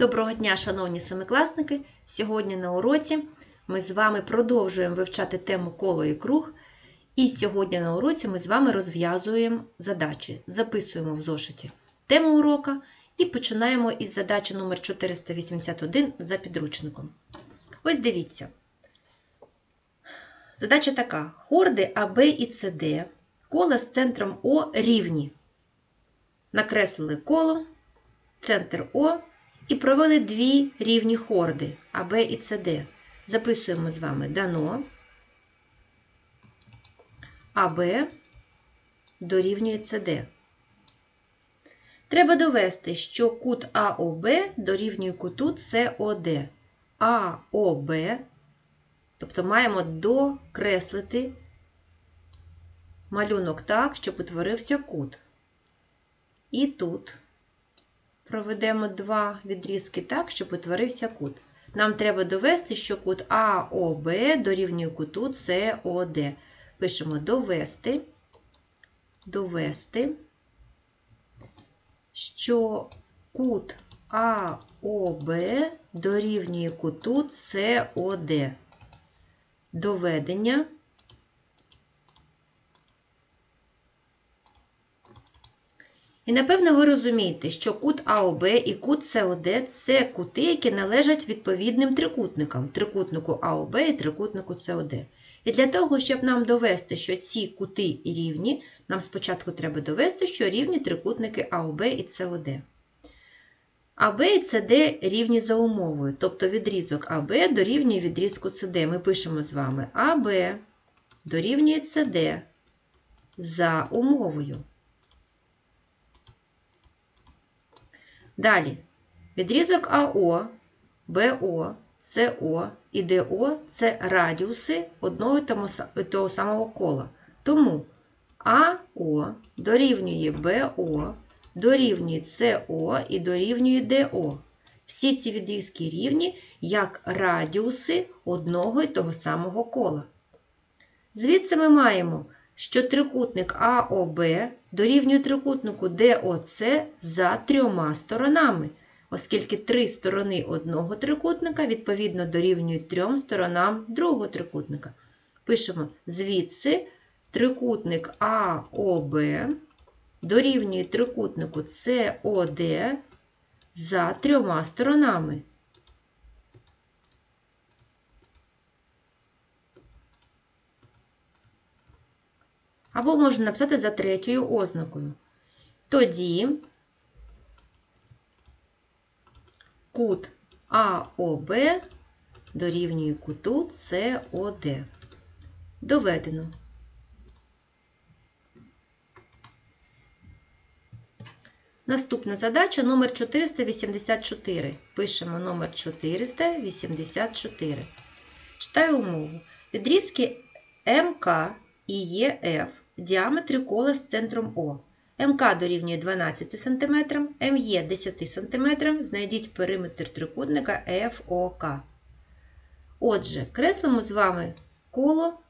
Доброго дня, шановні семикласники! Сьогодні на уроці ми з вами продовжуємо вивчати тему коло і круг. І сьогодні на уроці ми з вами розв'язуємо задачі, записуємо в зошиті тему урока і починаємо із задачі номер 481 за підручником. Ось дивіться. Задача така: хорди АБ і СД, кола з центром О рівні. Накреслили коло, центр О і провели дві рівні хорди АБ і СД. Записуємо з вами дано. АБ дорівнює СД. Треба довести, що кут АОБ дорівнює куту СОД. АОБ, тобто маємо докреслити малюнок так, щоб утворився кут. І тут проведемо два відрізки так, щоб утворився кут. Нам треба довести, що кут АОБ дорівнює куту СОД. Пишемо довести, довести, що кут АОБ дорівнює куту СОД. Доведення. І напевно ви розумієте, що кут АОБ і кут СОД це кути, які належать відповідним трикутникам трикутнику АОБ і трикутнику СОД. І для того, щоб нам довести, що ці кути рівні, нам спочатку треба довести, що рівні трикутники АОБ і СОД. АБ і СД рівні за умовою, тобто відрізок АБ дорівнює відрізку СД. Ми пишемо з вами АБ дорівнює СД за умовою. Далі, відрізок АО, БО, СО і ДО це радіуси одного і того самого кола. Тому АО дорівнює БО, дорівнює СО і дорівнює ДО. Всі ці відрізки рівні як радіуси одного і того самого кола. Звідси ми маємо, що трикутник АОБ дорівнює трикутнику ДОЦ за трьома сторонами, оскільки три сторони одного трикутника відповідно дорівнюють трьом сторонам другого трикутника. Пишемо звідси трикутник АОБ дорівнює трикутнику СОД за трьома сторонами. Або можна написати за третьою ознакою. Тоді кут АОБ дорівнює куту СОД. Доведено. Наступна задача номер 484. Пишемо номер 484. Читаю умову. Відрізки МК і ЄФ діаметри кола з центром О. МК дорівнює 12 см, МЄ 10 см. Знайдіть периметр трикутника ФОК. Отже, креслимо з вами коло,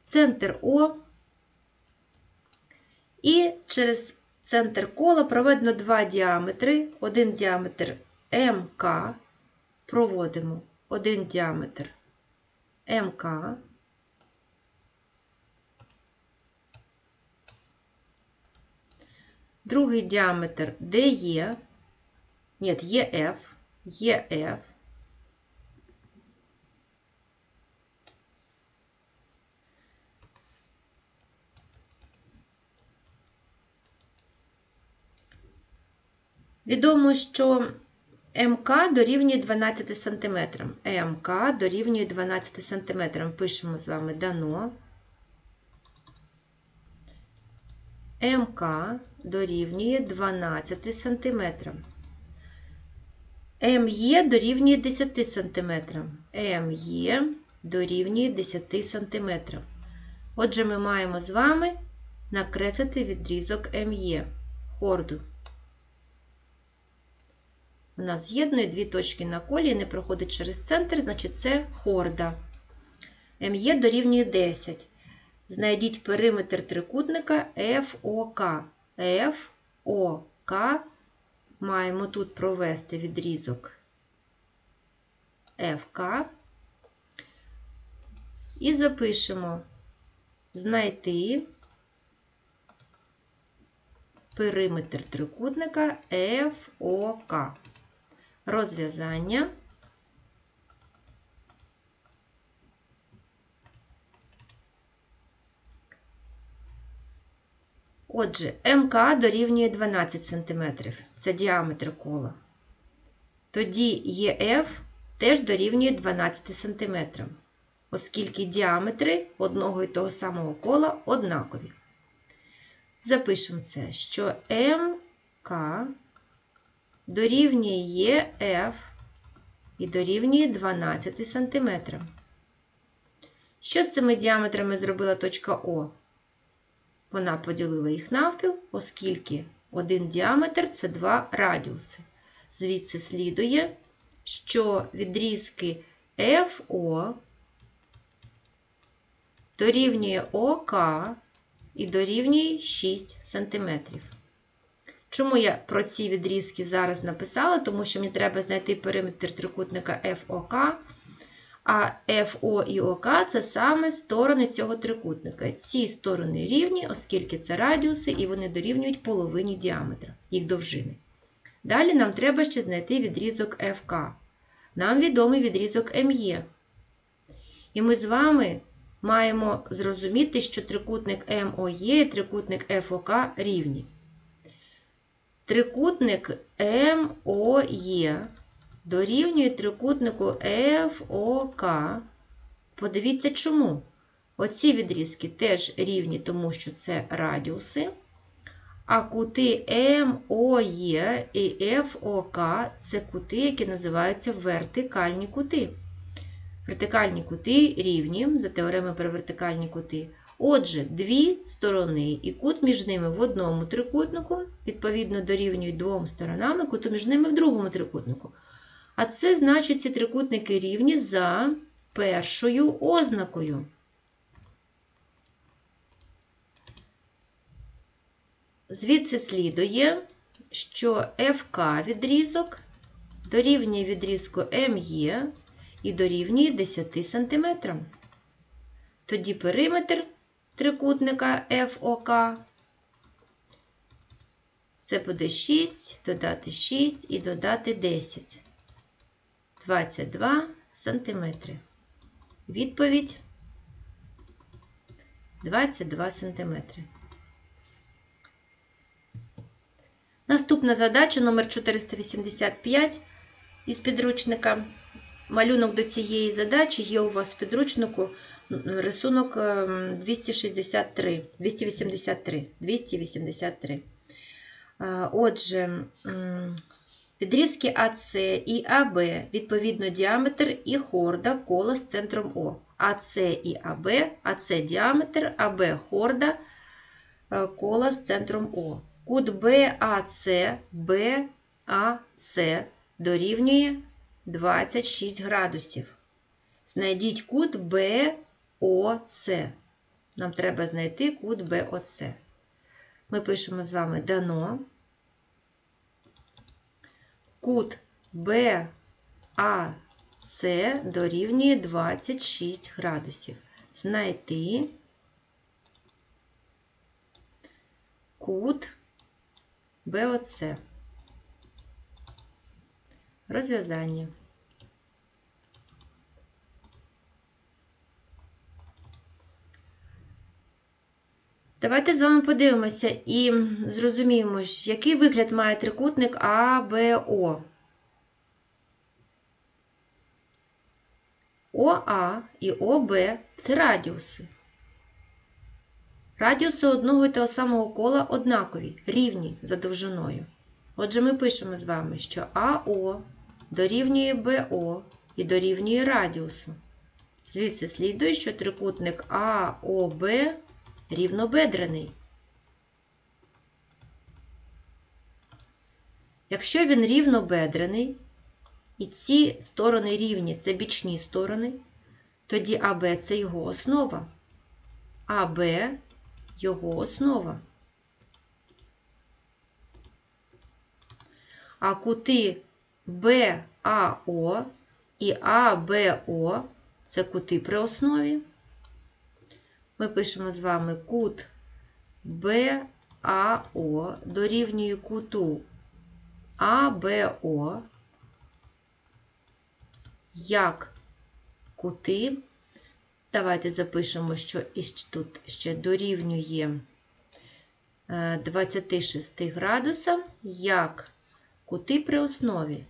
центр О. І через центр кола проведено два діаметри. Один діаметр МК. Проводимо один діаметр МК. Другий діаметр ДЕ, ні, ЄФ, ЄФ. Відомо, що МК дорівнює 12 см. МК дорівнює 12 см. Пишемо з вами дано. МК дорівнює 12 см. МЄ дорівнює 10 см. МЄ дорівнює 10 см. Отже, ми маємо з вами накреслити відрізок МЄ хорду. У нас з'єднує дві точки на колі, не проходить через центр, значить це хорда. МЄ дорівнює 10. Знайдіть периметр трикутника ФОК. ФОК маємо тут провести відрізок FK і запишемо знайти периметр трикутника FOK. Розв'язання. Отже, МК дорівнює 12 см. Це діаметр кола. Тоді ЄФ теж дорівнює 12 см, оскільки діаметри одного і того самого кола однакові. Запишемо це, що МК дорівнює ЄФ і дорівнює 12 см. Що з цими діаметрами зробила точка О? Вона поділила їх навпіл, оскільки один діаметр це два радіуси. Звідси слідує, що відрізки FO дорівнює ОК і дорівнює 6 см. Чому я про ці відрізки зараз написала? Тому що мені треба знайти периметр трикутника FOK, а FO і ОК це саме сторони цього трикутника. Ці сторони рівні, оскільки це радіуси, і вони дорівнюють половині діаметра, їх довжини. Далі нам треба ще знайти відрізок FK. Нам відомий відрізок МЄ. І ми з вами маємо зрозуміти, що трикутник МОЄ і трикутник ФОК рівні. Трикутник МОЄ дорівнює трикутнику ФОК. Подивіться чому. Оці відрізки теж рівні, тому що це радіуси. А кути МОЄ і ФОК це кути, які називаються вертикальні кути. Вертикальні кути рівні за теоремою про вертикальні кути. Отже, дві сторони і кут між ними в одному трикутнику, відповідно, дорівнюють двом сторонам і куту між ними в другому трикутнику. А це значить, ці трикутники рівні за першою ознакою. Звідси слідує, що ФК відрізок дорівнює відрізку МЄ і дорівнює 10 см. Тоді периметр трикутника ФОК це буде 6, додати 6 і додати 10. 22 см. Відповідь 22 см. Наступна задача номер 485 із підручника. Малюнок до цієї задачі є у вас в підручнику рисунок 263, 283. 283. Отже, відрізки АС і АБ, відповідно, діаметр і хорда кола з центром О. АС і АБ, АС діаметр, АБ хорда кола з центром О. Кут БАЦ, БАЦ дорівнює 26 градусів. Знайдіть кут БОЦ. Нам треба знайти кут БОЦ. Ми пишемо з вами дано. Кут БАЦ дорівнює 26 градусів. Знайти кут БОЦ. Розв'язання. Давайте з вами подивимося і зрозуміємо, який вигляд має трикутник АБО. ОА і ОБ це радіуси. Радіуси одного і того самого кола однакові, рівні за довжиною. Отже, ми пишемо з вами, що АО дорівнює БО і дорівнює радіусу. Звідси слідує, що трикутник АОБ рівнобедрений. Якщо він рівнобедрений, і ці сторони рівні це бічні сторони, тоді АБ це його основа. АБ його основа. а кути БАО і АБО це кути при основі. Ми пишемо з вами кут БАО дорівнює куту АБО як кути. Давайте запишемо, що тут ще дорівнює е, 26 градусам, як кути при основі.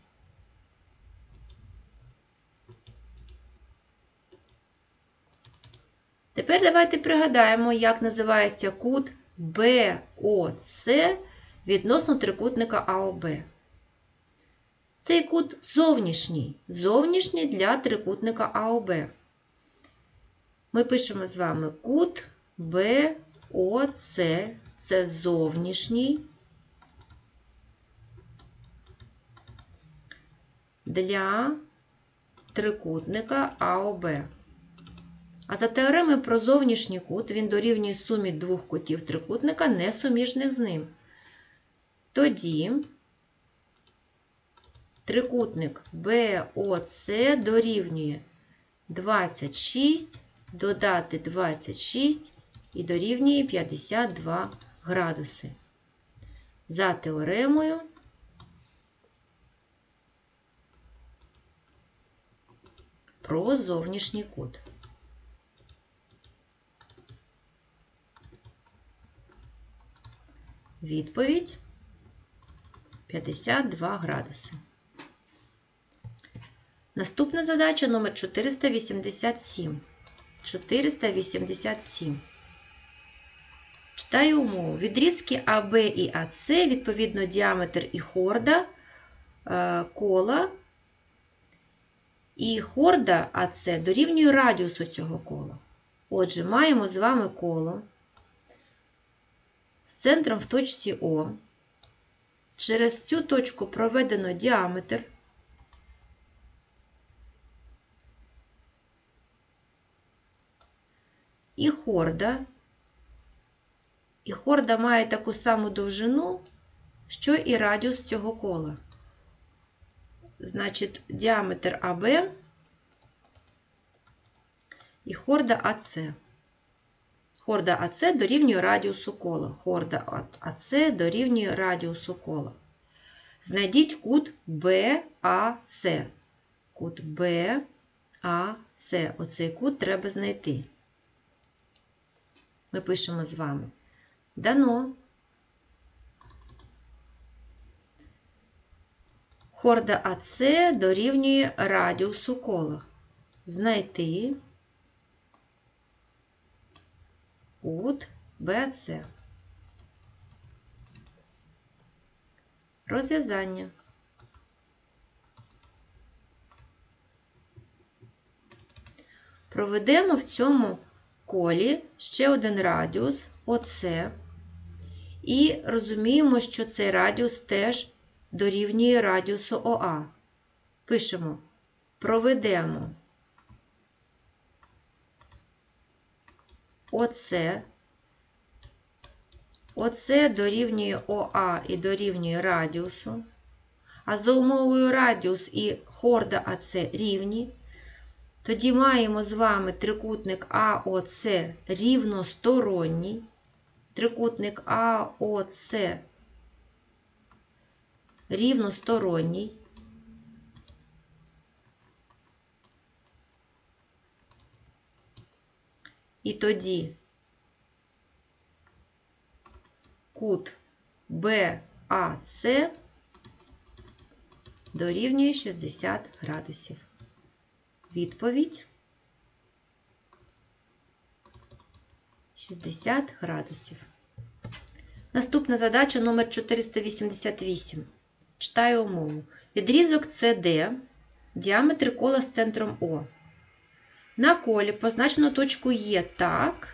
Тепер давайте пригадаємо, як називається кут БОЦ відносно трикутника АОБ. Цей кут зовнішній, зовнішній для трикутника АОБ. Ми пишемо з вами кут БОЦ, це зовнішній для трикутника АОБ. А за теоремою про зовнішній кут він дорівнює сумі двох кутів трикутника, несуміжних з ним. Тоді трикутник БОЦ дорівнює 26, додати 26 і дорівнює 52 градуси. За теоремою про зовнішній кут. Відповідь 52 градуси. Наступна задача номер 487. 487. Читаю умову. Відрізки АБ і АС, відповідно, діаметр і хорда е, кола. І хорда АС дорівнює радіусу цього кола. Отже, маємо з вами коло з центром в точці О. Через цю точку проведено діаметр. І хорда. І хорда має таку саму довжину, що і радіус цього кола. Значить, діаметр АБ і хорда АС. Хорда АС дорівнює радіусу кола. Хорда АС дорівнює радіусу кола. Знайдіть кут БАЦ. Кут БАЦ. Оцей кут треба знайти. Ми пишемо з вами. Дано. Хорда АС дорівнює радіусу кола. Знайти кут БАЦ. Розв'язання. Проведемо в цьому колі ще один радіус ОС. І розуміємо, що цей радіус теж дорівнює радіусу ОА. Пишемо, проведемо ОС. ОС дорівнює ОА і дорівнює радіусу. А за умовою радіус і хорда АС рівні. Тоді маємо з вами трикутник АОЦ рівносторонній. Трикутник АОЦ рівносторонній. І тоді кут БАЦ дорівнює 60 градусів. Відповідь 60 градусів. Наступна задача номер 488. Читаю умову. Відрізок CD, діаметр кола з центром О. На колі позначено точку Е так,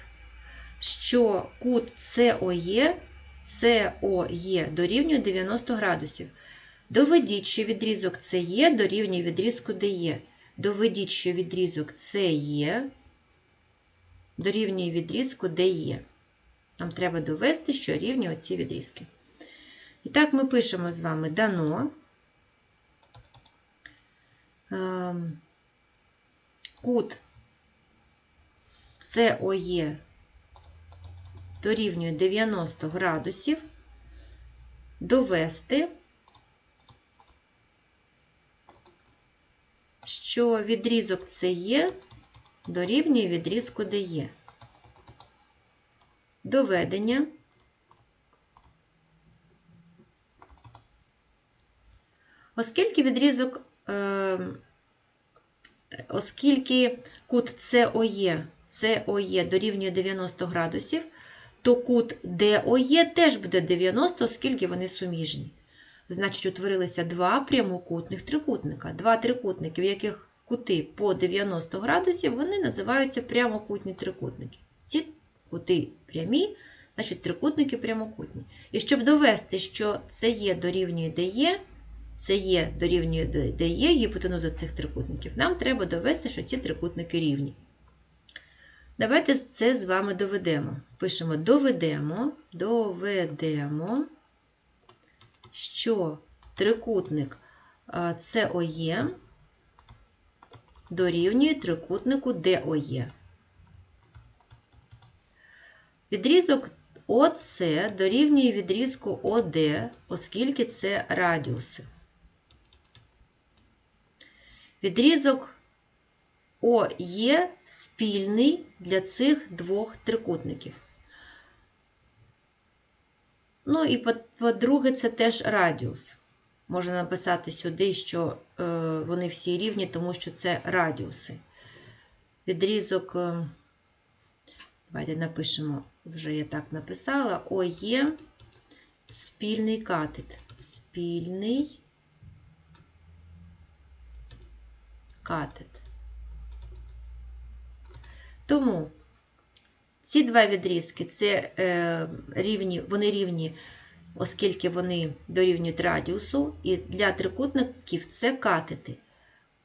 що кут СОЕ, СОЕ дорівнює 90 градусів. Доведіть, що відрізок СЕ дорівнює відрізку ДЕ. Доведіть, що відрізок СЕ дорівнює відрізку ДЕ. Нам треба довести, що рівні оці відрізки. І так, ми пишемо з вами дано. ем, кут СОЄ дорівнює 90 градусів, довести, що відрізок СЄ дорівнює відрізку ДЕ. Доведення. Оскільки відрізок, е, оскільки кут СОЄ, СОЄ дорівнює 90 градусів, то кут ДОЄ теж буде 90, оскільки вони суміжні. Значить, утворилися два прямокутних трикутника. Два трикутники, в яких кути по 90 градусів, вони називаються прямокутні трикутники. Ці кути прямі, значить трикутники прямокутні. І щоб довести, що це є дорівнює ДЕ, це дорівнює ДЕ гіпотенуза цих трикутників, нам треба довести, що ці трикутники рівні. Давайте це з вами доведемо. Пишемо доведемо, доведемо, що трикутник СОЄ дорівнює трикутнику ДОЄ. Відрізок ОС дорівнює відрізку ОД, оскільки це радіуси. Відрізок ОЄ спільний для цих двох трикутників. Ну і по-друге, це теж радіус. Можна написати сюди, що е, вони всі рівні, тому що це радіуси. Відрізок, е, давайте напишемо, вже я так написала, ОЄ спільний катет. Спільний катет. Тому ці два відрізки це е, рівні, вони рівні, оскільки вони дорівнюють радіусу, і для трикутників це катети.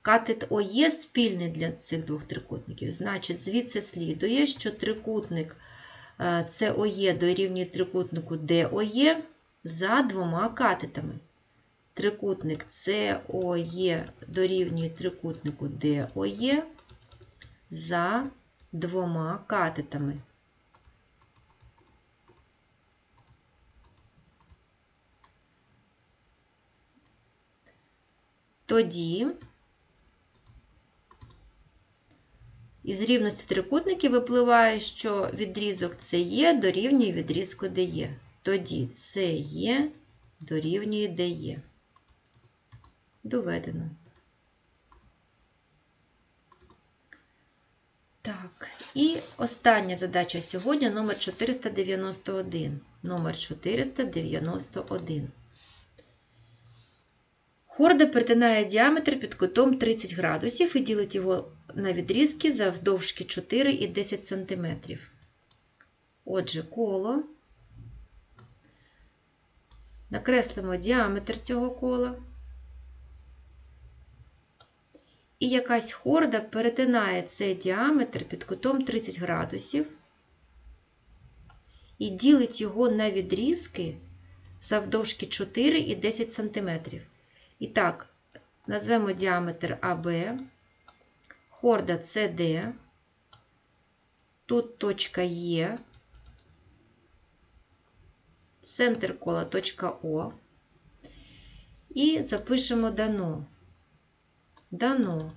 Катет ОЄ спільний для цих двох трикутників. Значить, звідси слідує, що трикутник е, СОЄ дорівнює трикутнику ДОЄ за двома катетами. Трикутник СОЄ дорівнює трикутнику ДОЄ за двома катетами. Тоді із рівності трикутників випливає, що відрізок СЕ дорівнює відрізку ДЕ. Тоді СЕ дорівнює ДЕ. Доведено. Так, і остання задача сьогодні номер 491. Номер 491. Хорда перетинає діаметр під кутом 30 градусів і ділить його на відрізки завдовжки 4 і 10 см. Отже, коло. Накреслимо діаметр цього кола. І якась хорда перетинає цей діаметр під кутом 30 градусів і ділить його на відрізки завдовжки 4 і 10 см. І так, назвемо діаметр АБ, хорда CD, тут точка Е, центр кола точка О. І запишемо дано. Дано.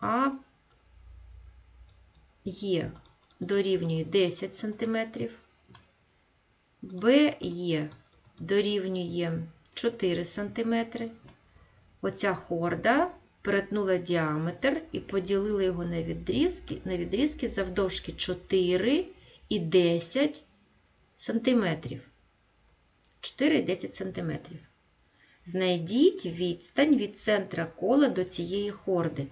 А Є дорівнює 10 см. БЕ дорівнює 4 см. Оця хорда перетнула діаметр і поділила його на відрізки, на відрізки завдовжки 4 і 10 см. 4 і 10 см. Знайдіть відстань від центра кола до цієї хорди.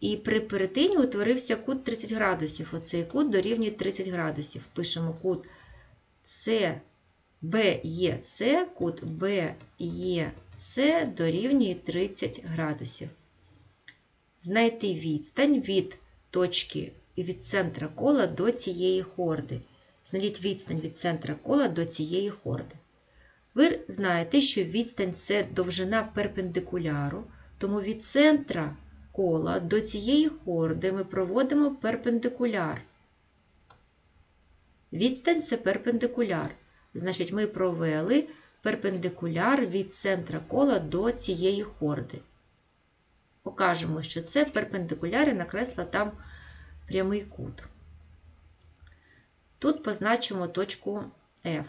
І при перетині утворився кут 30 градусів. Оцей кут дорівнює 30 градусів. Пишемо кут С БЕЦ, кут БЕЦ дорівнює 30 градусів. Знайти відстань від точки від центра кола до цієї хорди. Знайдіть відстань від центра кола до цієї хорди. Ви знаєте, що відстань це довжина перпендикуляру, тому від центра кола до цієї хорди ми проводимо перпендикуляр. Відстань це перпендикуляр. Значить, ми провели перпендикуляр від центра кола до цієї хорди. Покажемо, що це перпендикуляр і накресла там прямий кут. Тут позначимо точку F.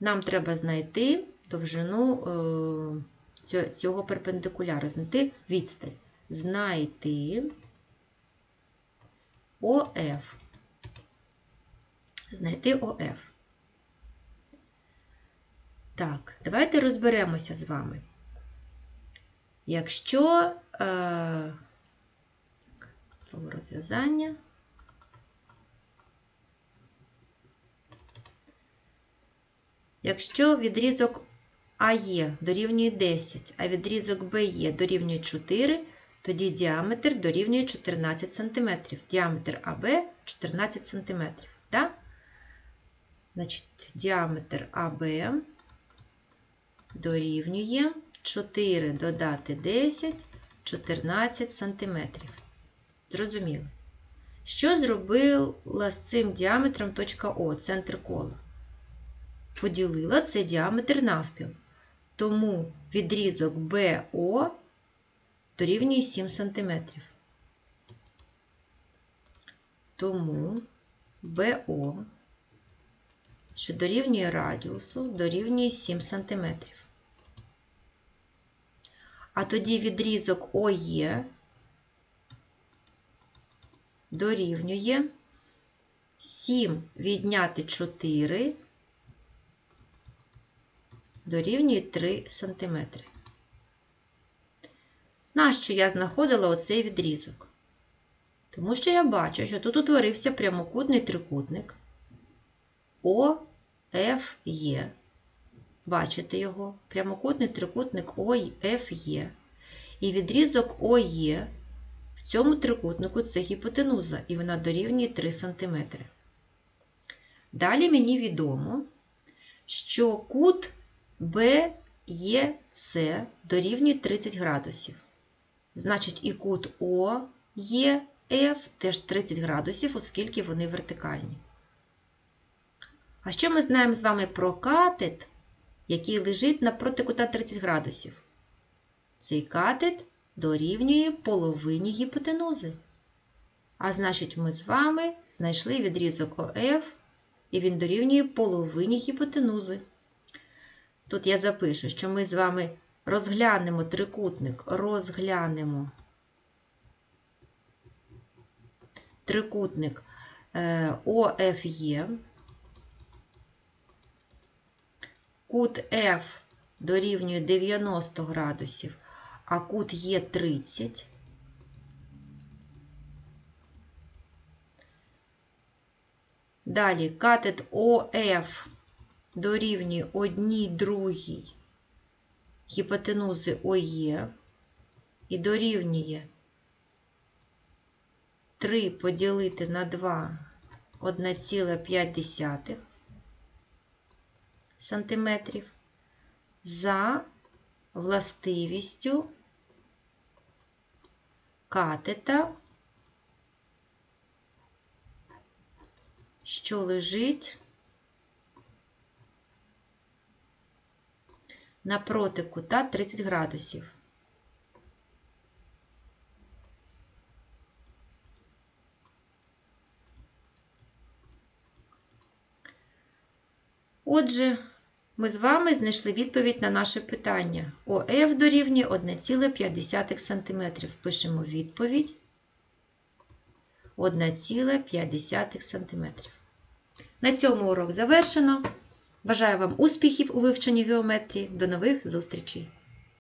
Нам треба знайти довжину е, цього- перпендикуляра, знайти відстань. Знайти ОФ. Знайти ОФ. Так, давайте розберемося з вами. Якщо е, слово розв'язання. Якщо відрізок АЕ дорівнює 10, а відрізок БЕ дорівнює 4, тоді діаметр дорівнює 14 см. Діаметр АБ 14 см. Да? Значить, діаметр АБ дорівнює 4 додати 10, 14 см. Зрозуміло. Що зробила з цим діаметром точка О, центр кола? Поділила цей діаметр навпіл. Тому відрізок БО дорівнює 7 см. Тому БО, що дорівнює радіусу, дорівнює 7 см. А тоді відрізок ОЄ дорівнює 7 відняти 4 дорівнює 3 см. Нащо я знаходила оцей відрізок? Тому що я бачу, що тут утворився прямокутний трикутник ОФЄ. Бачите його? Прямокутний трикутник ОФЄ. І відрізок ОЄ в цьому трикутнику це гіпотенуза, і вона дорівнює 3 см. Далі мені відомо, що кут БЕЦ дорівнює 30 градусів. Значить, і кут ОЄФ теж 30 градусів, оскільки вони вертикальні. А що ми знаємо з вами про катет, який лежить напроти кута 30 градусів? Цей катет дорівнює половині гіпотенузи. А значить, ми з вами знайшли відрізок ОФ, і він дорівнює половині гіпотенузи. Тут я запишу, що ми з вами розглянемо трикутник, розглянемо трикутник е, ОФЄ. Кут F дорівнює 90 градусів, а кут Є 30. Далі катет ОФ дорівнює 1 другій гіпотенузи ОЄ і дорівнює 3 поділити на 2 1,5 сантиметрів за властивістю катета, що лежить напроти кута 30 градусів. Отже, ми з вами знайшли відповідь на наше питання. ОФ дорівнює 1,5 см. Пишемо відповідь 1,5 см. На цьому урок завершено. Бажаю вам успіхів у вивченні геометрії. До нових зустрічей!